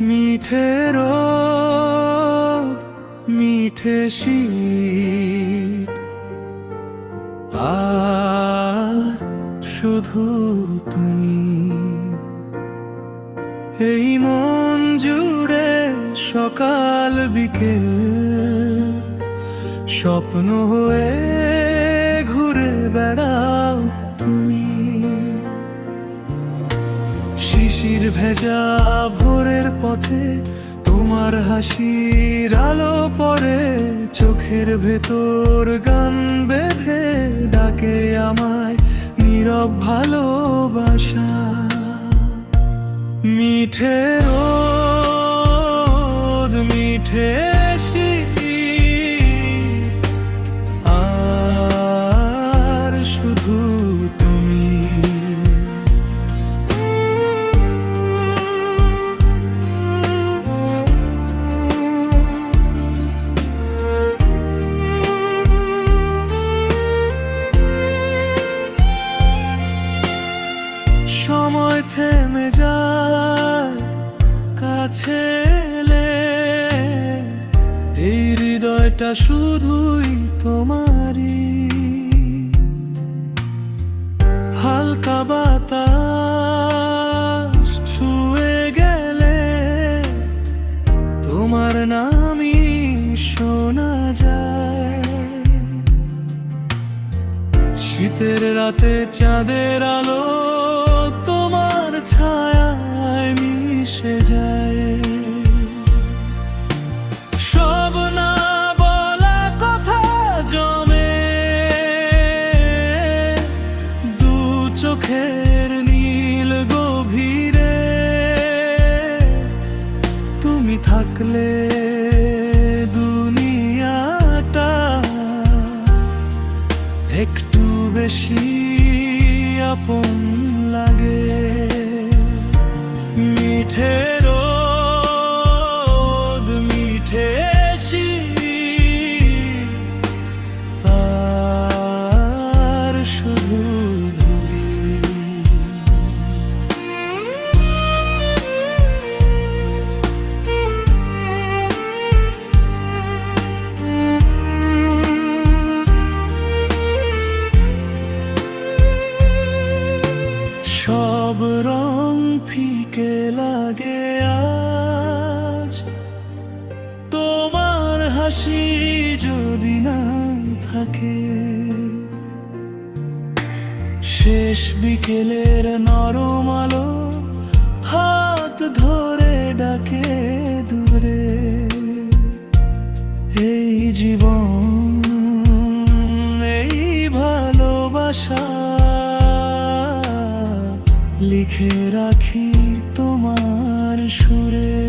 মিঠে রোদ মিঠে শীত। আর শুধু তুমি। এই মন জুড়ে সকাল বিকেল স্বপ্ন হয়ে ভোরের পথে তোমার হাসির আলো পড়ে চোখের ভেতর গান বেঁধে ডাকে আমায় নীরব ভালোবাসা। মিঠে হৃদয়টা শুধুই তোমারই। হালকা বাতাস ছুঁয়ে গেলে তোমার নামই শোনা যায়। শীতের রাতে চাঁদের আলো তোমার ছায়ায় চোখের নীল গভীরে তুমি থাকলে দুনিয়াটা একটু বেশি আপন লাগে। মিঠে হাসি যদি না থাকে। শেষ বিকেলের নরম আলো হাত ধরে ডাকে দূরে। এই জীবন, এই ভালোবাসা লিখে রাখি তোমার সুরে।